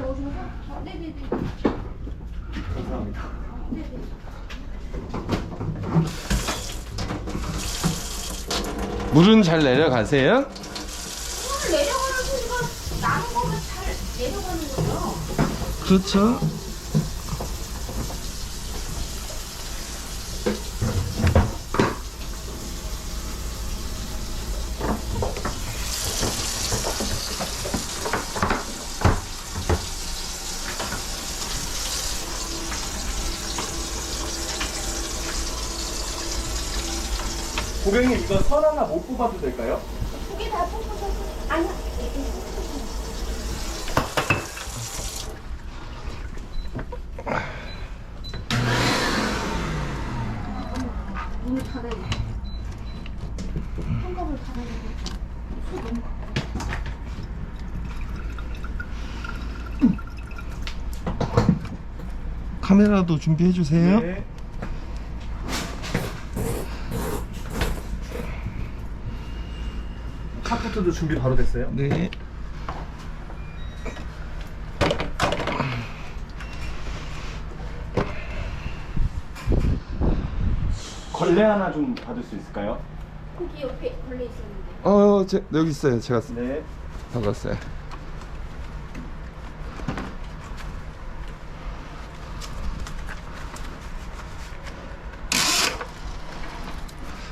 들어오셔서 아, 네네네. 감사합니다. 네네. 물은 잘 내려가세요? 오늘 내려가는 소리가 나는 거면 잘 내려가는 거죠. 그렇죠. 고객님 이거 선 하나 못 뽑아도 될까요? 두개 다 뽑아서 아니야. 예, 예. 문을 닫아야 돼. 현관을 닫아야 돼. 소 너무 카메라도 준비해 주세요. 네. 카푸트도 준비 바로 됐어요? 네. 걸레 하나 좀 받을 수 있을까요? 거기 옆에 걸려 있었는데. 어, 제, 여기 있어요. 제가 네. 받았어요.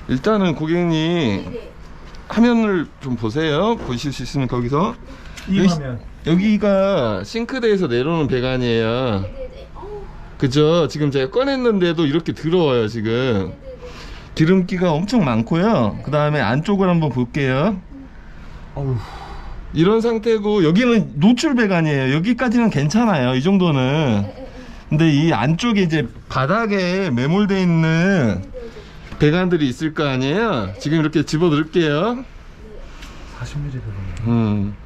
일단은 고객님 네네. 화면을 좀 보세요. 보실 수 있으면 거기서 이 여기- 화면. 여기가 싱크대에서 내려오는 배관이에요. 그죠? 지금 제가 꺼냈는데도 이렇게 더러워요, 지금. 기름기가 엄청 많고요. 그 다음에 안쪽을 한번 볼게요. 어우. 이런 상태고, 여기는 노출 배관이에요. 여기까지는 괜찮아요. 이 정도는. 근데 이 안쪽에 이제 바닥에 매몰돼 있는. 배관들이 있을 거 아니에요? 지금 이렇게 집어 넣을게요. 40mm 되네. 음.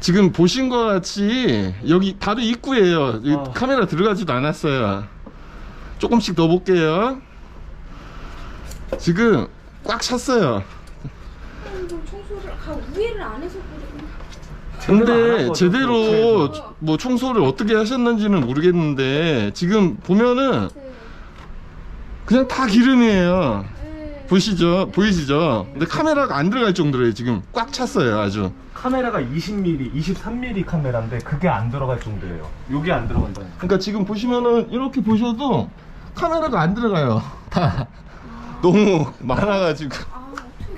지금 보신 것 같이 여기 바로 입구예요. 여기 아. 카메라 들어가지도 않았어요. 조금씩 더 볼게요. 지금 꽉 찼어요. 그럼 청소를 가 위에를 안 해서 그래. 제대로 안한 근데 거죠, 제대로. 뭐 청소를 어떻게 하셨는지는 모르겠는데 지금 보면은 네. 그냥 다 기름이에요. 네. 보시죠? 보이시죠? 근데 카메라가 안 들어갈 정도로 지금 꽉 찼어요, 아주. 카메라가 20mm, 23mm 카메라인데 그게 안 들어갈 정도예요. 요게 안 들어간다니. 그러니까 지금 보시면은 이렇게 보셔도 카메라가 안 들어가요. 다 너무 많아가지고. 아, 어떻게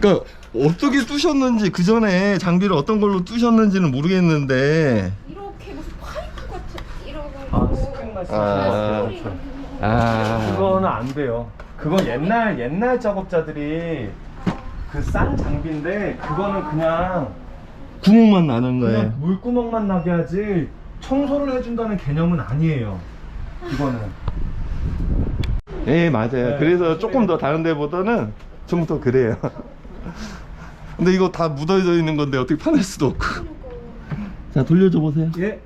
그러니까 어떻게 뚜셨는지 그 전에 장비를 어떤 걸로 뚜셨는지는 모르겠는데. 이렇게 무슨 파이프 같은 이런 아, 거. 스크린 말씀. 아. 거. 아. 그거는 안 돼요. 그거 옛날 옛날 작업자들이 그 싼 장비인데 그거는 그냥 구멍만 나는 거예요. 그냥 물구멍만 나게 하지 청소를 해준다는 개념은 아니에요. 이거는. 예, 맞아요. 네. 그래서 조금 더 다른 데보다는 좀더 그래요. 근데 이거 다 묻어져 있는 건데 어떻게 파낼 수도 없고. 자, 돌려줘 보세요. 예.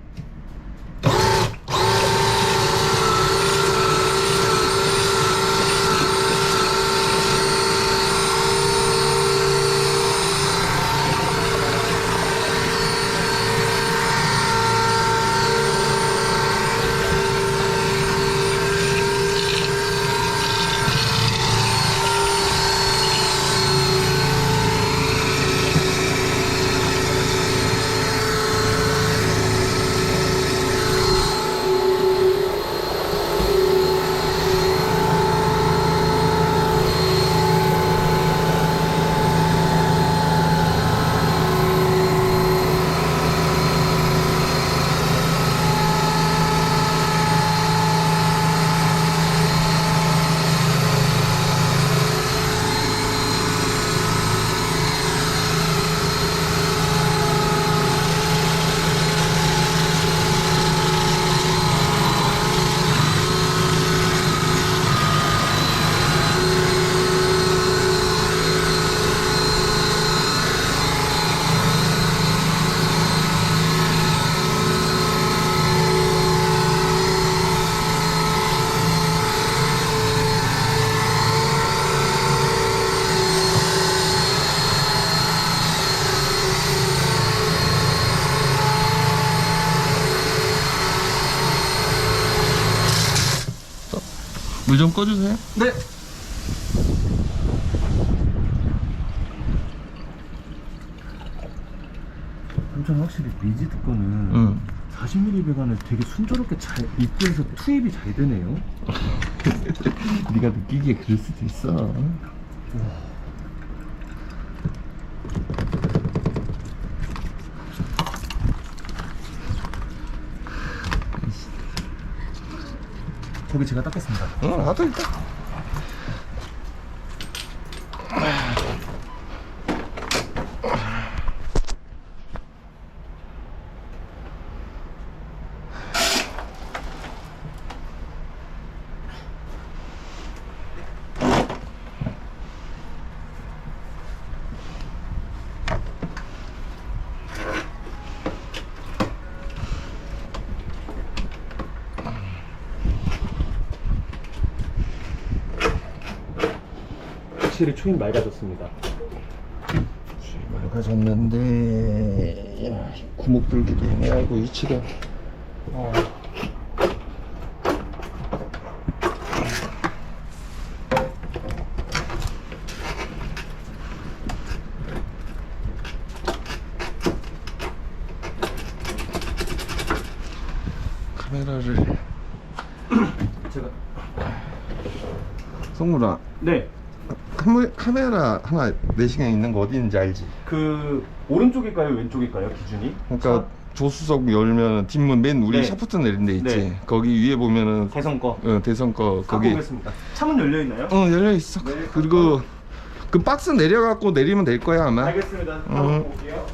물 좀 꺼주세요. 네. 삼촌 확실히 미지드 거는 응. 40mm 배관을 되게 순조롭게 잘 입구에서 투입이 잘 되네요. 네가 느끼기에 그럴 수도 있어. 거기 제가 닦겠습니다. 응, 나도 일단. 확실히 초인 맑아졌습니다. 맑아졌는데 야, 구멍 뚫기도 애매하고 위치가 어. 카메라를 제가 성물아 네. 카메, 카메라 하나 내 시간에 있는 거 어디 있는지 알지? 그 오른쪽일까요, 왼쪽일까요, 기준이? 그러니까 조수석 열면 뒷문 맨 우리 네. 샤프트 내린 데 있지 네. 거기 위에 보면은 대선 거. 어, 대선 거 거기 가보겠습니다. 창문 열려 있나요? 어 열려 있어 네, 그리고 그 박스 내려갖고 내리면 될 거야 아마 알겠습니다. 음. 한번 볼게요.